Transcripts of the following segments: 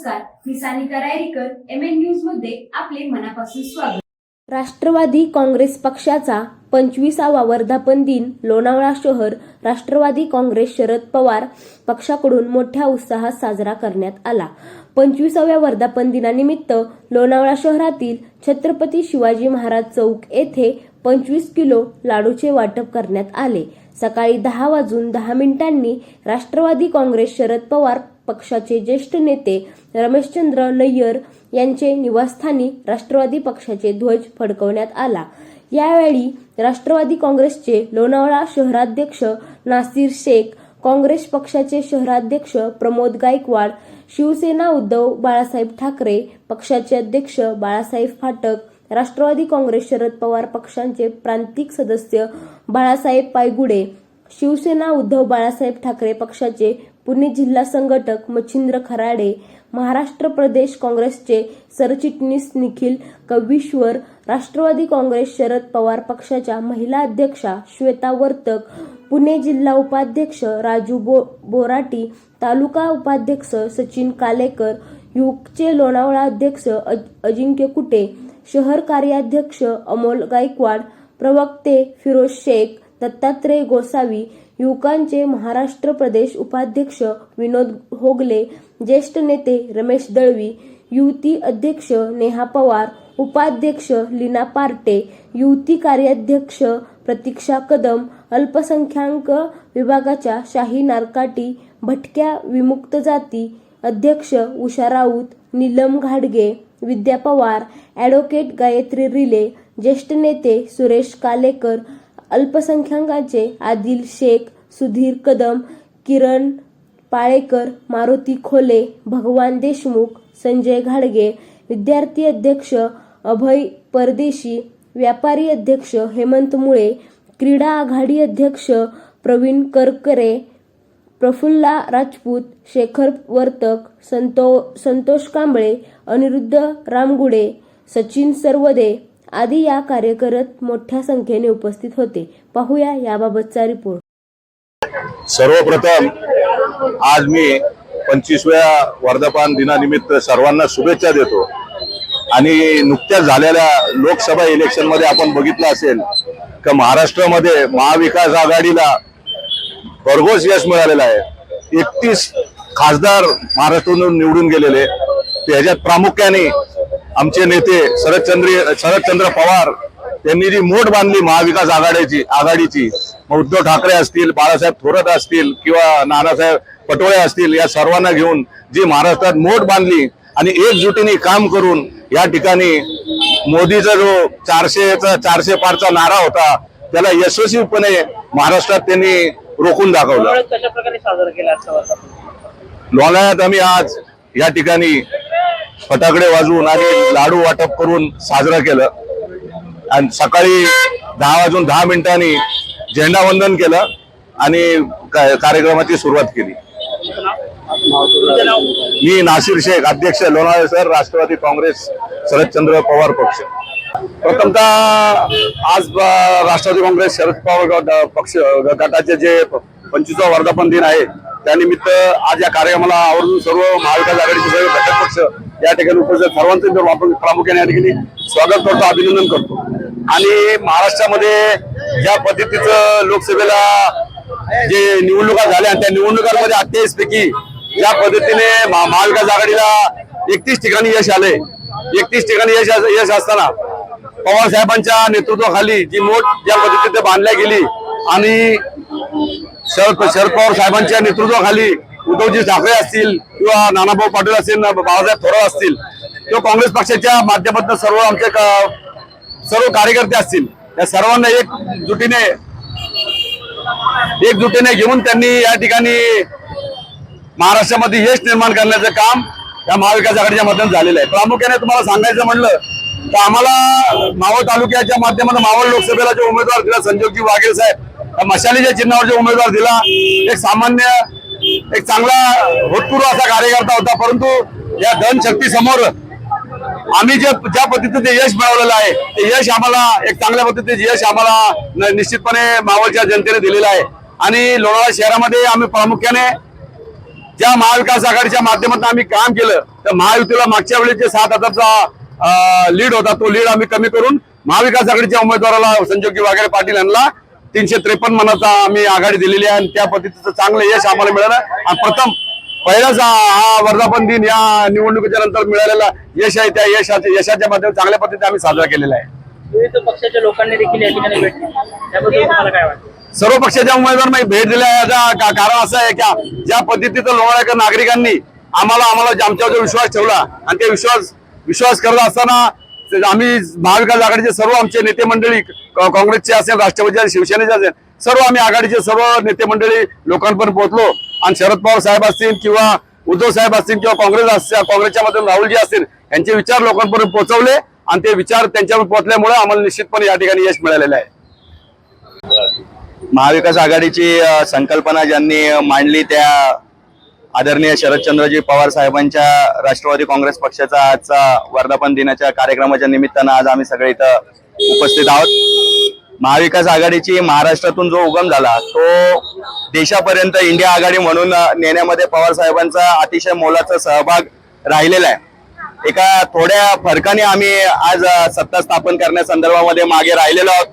नमस्कार मी Sanika Rayrikar M N न्यूजमध्ये आपले मनापासून स्वागत. राष्ट्रवादी काँग्रेस पक्षाचा पंचवीसावा वर्धापन दिन लोणावळा शहर राष्ट्रवादी काँग्रेस शरद पवार पक्षाकडून मोठ्या उत्साहात साजरा करण्यात आला. पंचवीसाव्या वर्धापन दिनानिमित्त लोणावळा शहरातील छत्रपती शिवाजी महाराज चौक येथे पंचवीस किलो लाडूचे वाटप करण्यात आले. सकाळी दहा वाजून दहा मिनिटांनी राष्ट्रवादी काँग्रेस शरद पवार पक्षाचे ज्येष्ठ नेते रमेशचंद्र नय्यर यांचे निवासस्थानी राष्ट्रवादी पक्षाचे ध्वज फडकवण्यात आला. यावेळी राष्ट्रवादी काँग्रेसचे लोणावळा शहराध्यक्ष नासिर शेख काँग्रेस पक्षाचे शहराध्यक्ष प्रमोद गायकवाड शिवसेना उद्धव बाळासाहेब ठाकरे पक्षाचे अध्यक्ष बाळासाहेब फाटक राष्ट्रवादी काँग्रेस शरद पवार पक्षांचे प्रांतिक सदस्य बाळासाहेब पायगुडे शिवसेना उद्धव बाळासाहेब ठाकरे पक्षाचे पुणे जिल्हा संघटक मच्छिंद्र खराडे महाराष्ट्र प्रदेश काँग्रेसचे सरचिटणीस निखिल कवीश्वर राष्ट्रवादी काँग्रेस शरद पवार पक्षाच्या महिला अध्यक्षा श्वेता वर्तक पुणे जिल्हा उपाध्यक्ष राजू बो बोराटी तालुका उपाध्यक्ष सचिन कालेकर युगचे लोणावळा अध्यक्ष अज- अजिंक्य कुटे शहर कार्याध्यक्ष अमोल गायकवाड प्रवक्ते फिरोज शेख दत्तात्रय गोसावी युवकांचे महाराष्ट्र प्रदेश उपाध्यक्ष विनोद होगले ज्येष्ठ नेते रमेश दळवी युवती अध्यक्ष नेहा पवार उपाध्यक्ष लीना पार्टे युवती कार्याध्यक्ष प्रतीक्षा कदम अल्पसंख्याक विभागाच्या शाही नारकाटी भटक्या विमुक्त जाती अध्यक्ष उषा राऊत नीलम घाडगे विद्या पवार ॲडव्होकेट गायत्री रिले ज्येष्ठ नेते सुरेश कालेकर अल्पसंख्याकांचे आदिल शेख सुधीर कदम किरण पाळेकर मारुती खोले भगवान देशमुख संजय घाडगे विद्यार्थी अध्यक्ष अभय परदेशी व्यापारी अध्यक्ष हेमंत मुळे क्रीडा आघाडी अध्यक्ष प्रवीण करकरे प्रफुल्ला राजपूत शेखर वर्तक संतो संतोष कांबळे अनिरुद्ध रामगुडे सचिन सर्वदे आदी या कार्यकर्ते मोठ्या संख्येने उपस्थित होते. पाहूया याबाबतचा रिपोर्ट. सर्वप्रथम आज मी पंचवीसव्या वर्धापान दिनानिमित्त सर्वांना शुभेच्छा देतो. आणि नुकत्याच झालेल्या लोकसभा इलेक्शनमध्ये आपण बघितलं असेल का महाराष्ट्रामध्ये महाविकास आघाडीला भरघोस यश मिळालेलं आहे. एकतीस खासदार महाराष्ट्रातून निवडून गेलेले. त्याच्यात प्रामुख्याने आमचे नेते शरदचंद्र शरदचंद्र पवार त्यांनी जी मोठ बांधली महाविकास आघाडीची आघाडीची मग उद्धव ठाकरे असतील बाळासाहेब थोरात असतील किंवा नानासाहेब पटोळे असतील या सर्वांना घेऊन जी महाराष्ट्रात मोठ बांधली आणि एकजुटीने काम करून या ठिकाणी मोदीचा जो चारशेचा चारशे पारचा नारा होता त्याला यशस्वीपणे महाराष्ट्रात त्यांनी रोखून दाखवलं. लोणाळ्यात आम्ही आज या ठिकाणी फटाकडे वाजवून आणि लाडू वाटप करून साजरा केलं. आणि सकाळी दहा वाजून दहा मिनिटांनी झेंडावंदन केलं आणि कार्यक्रमाची सुरुवात केली. मी नाशिर शेख अध्यक्ष लोणावळे सर राष्ट्रवादी काँग्रेस शरदचंद्र पवार पक्ष. प्रथमतः आज राष्ट्रवादी काँग्रेस शरद पवार पक्ष गटाचे जे पंचवीसा वर्धापन दिन आहे त्यानिमित्त आज या कार्यक्रमाला आवर्जून सर्व महाविकास आघाडीचे सर्व घटक पक्ष या ठिकाणी उपस्थित सर्वांचं मी प्रामुख्याने या ठिकाणी स्वागत करतो अभिनंदन करतो. आणि महाराष्ट्रामध्ये ज्या पद्धतीचं लोकसभेला जे निवडणुका झाल्या त्या निवडणुकांमध्ये अठ्ठावीस पैकी ज्या पद्धतीने महा- महाविकास आघाडीला एकतीस ठिकाणी यश आले एकतीस ठिकाणी यश यश असताना पवार साहेबांच्या नेतृत्वाखाली जी मोठ ज्या पद्धतीने बांधल्या गेली आणि शरद शरद पवार साहेबांच्या नेतृत्वाखाली उद्धवजी ठाकरे असतील किंवा नानाभाऊ पाटील असतील ना बाळासाहेब थोरात असतील किंवा काँग्रेस पक्षाच्या माध्यमातून सर्व आमचे सर्व कार्यकर्ते असतील या सर्वांना एकजुटीने एकजुटीने घेऊन त्यांनी या ठिकाणी महाराष्ट्रामध्ये यश निर्माण करण्याचं काम या महाविकास आघाडीच्या माध्यमात झालेलं आहे. प्रामुख्याने तुम्हाला सांगायचं म्हणलं तर आम्हाला मावळ तालुक्याच्या माध्यमातून मावळ लोकसभेला जो उमेदवार दिला संजोगजी वाघेल साहेब मशालीच्या चिन्हावर जो उमेदवार दिला एक सामान्य एक चांगला भूतपूर्व असा कार्यकर्ता होता परंतु या धनशक्ती समोर आम्ही जे ज्या पद्धतीचं ते यश मिळवलेलं आहे ते यश आम्हाला एक चांगल्या पद्धतीचे यश आम्हाला निश्चितपणे मावळच्या जनतेने दिलेलं आहे. आणि लोणावळा शहरामध्ये आम्ही प्रामुख्याने ज्या महाविकास आघाडीच्या माध्यमातून आम्ही काम केलं तर महायुतीला मागच्या वेळेस जे सात हजारचा लीड होता तो लीड आम्ही कमी करून महाविकास आघाडीच्या उमेदवाराला संजोगी वाघेरे पाटील यांना तीनशे त्रेपन्न मनाचा आम्ही आघाडी दिलेली आहे आणि त्या पद्धतीचं चांगलं यश आम्हाला मिळालं. आणि प्रथम पहिलाच हा- हा वर्धापन दिन या निवडणुकीच्या नंतर मिळालेला यश आहे. त्या यशाच्या यशाच्या माध्यमातून चांगल्या पद्धतीने आम्ही साजरा केलेला आहे. विविध पक्षाच्या लोकांनी देखील या ठिकाणी भेट दिली. त्याबद्दल तुम्हाला काय वाटतं? सर्व पक्षाच्या उमेदवारांना भेट दिल्या याचं का- कारण असं आहे की ज्या पद्धतीचं लोणाळ्याकर नागरिकांनी आम्हाला आम्हाला जे आमच्यावर विश्वास ठेवला आणि ते विश्वास विश्वास करत असताना आम्ही महाविकास आघाडीचे सर्व आमचे नेते मंडळी काँग्रेसचे असेल राष्ट्रवादी असेल शिवसेनेचे असेल सर्व आम्ही आघाडीचे सर्व नेते मंडळी लोकांपर्यंत पोहोचलो. आणि शरद पवार साहेब असतील किंवा उद्धव साहेब असतील किंवा काँग्रेस असतील काँग्रेसच्या मधून राहुलजी असतील यांचे विचार लोकांपर्यंत पोहोचवले आणि ते विचार त्यांच्यावर पोहोचल्यामुळे आम्हाला निश्चितपणे या ठिकाणी यश मिळालेलं आहे. महाविकास आघाडीची संकल्पना ज्यांनी मांडली त्या आदरणीय शरदचंद्रजी पवार साहेबांच्या राष्ट्रवादी काँग्रेस पक्षाचा आजचा वर्धापन दिनाच्या कार्यक्रमाच्या निमित्तानं आज आम्ही सगळे इथं उपस्थित आहोत. महाविकास आघाडीची महाराष्ट्रातून जो उगम झाला तो देशापर्यंत इंडिया आघाडी म्हणून नेण्यामध्ये पवार साहेबांचा अतिशय मोलाचा सहभाग राहिलेला आहे. एका थोड्या फरकाने आम्ही आज सत्ता स्थापन करण्यासंदर्भामध्ये मागे राहिलेलो आहोत.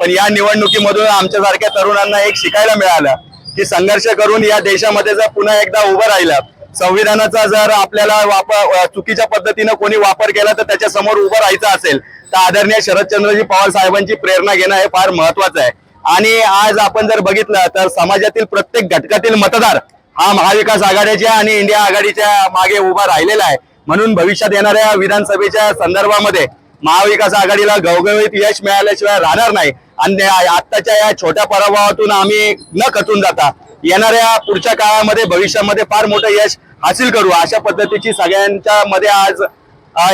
पण या निवडणुकीमधून आमच्यासारख्या तरुणांना एक शिकायला मिळालं की संघर्ष करून या देशामध्ये जर पुन्हा एकदा उभं राहिलं संविधानाचा जर आपल्याला वापर चुकीच्या पद्धतीनं कोणी वापर केला तर त्याच्यासमोर उभं राहायचं असेल तर आदरणीय शरदचंद्रजी पवार साहेबांची प्रेरणा घेणं हे फार महत्वाचं आहे. आणि आज आपण जर बघितलं तर समाजातील प्रत्येक घटकातील मतदार हा महाविकास आघाडीच्या आणि इंडिया आघाडीच्या मागे उभा राहिलेला आहे. म्हणून भविष्यात येणाऱ्या विधानसभेच्या संदर्भामध्ये महाविकास आघाडीला घवघवीत यश मिळाल्याशिवाय राहणार नाही. आणि आत्ताच्या या छोट्या पराभवातून आम्ही न खचून जाता येणाऱ्या पुढच्या काळामध्ये भविष्यामध्ये फार मोठं यश हासिल करू. अशा पद्धतीची सगळ्यांच्या मध्ये आज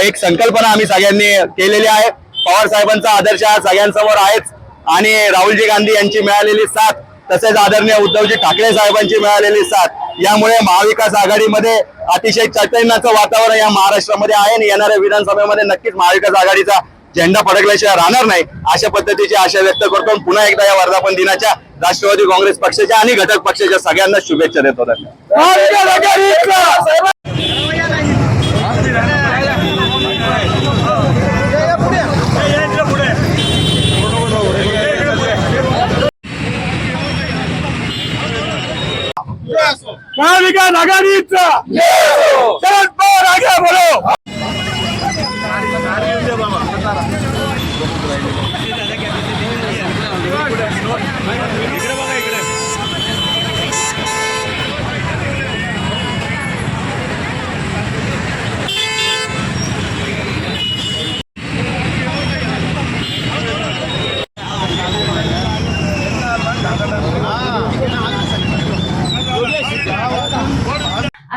एक संकल्पना आम्ही सगळ्यांनी केलेली आहे. पवार साहेबांचा आदर्श हा सगळ्यांसमोर आहेच. आणि राहुलजी गांधी यांची मिळालेली साथ तसेच आदरणीय उद्धवजी ठाकरे साहेबांची मिळालेली साथ यामुळे महाविकास आघाडीमध्ये अतिशय चैतन्याचं वातावरण या महाराष्ट्रामध्ये आहे आणि येणाऱ्या विधानसभेमध्ये नक्कीच महाविकास आघाडीचा झेंडा फडकल्याशिवाय राहणार नाही. अशा पद्धतीची आशा व्यक्त करतो. पुन्हा एकदा या वर्धापन दिनाच्या राष्ट्रवादी काँग्रेस पक्षाच्या आणि घटक पक्षाच्या सगळ्यांना शुभेच्छा देतो महाविकास आघाडीचा. शरद पवार आगे बोलो.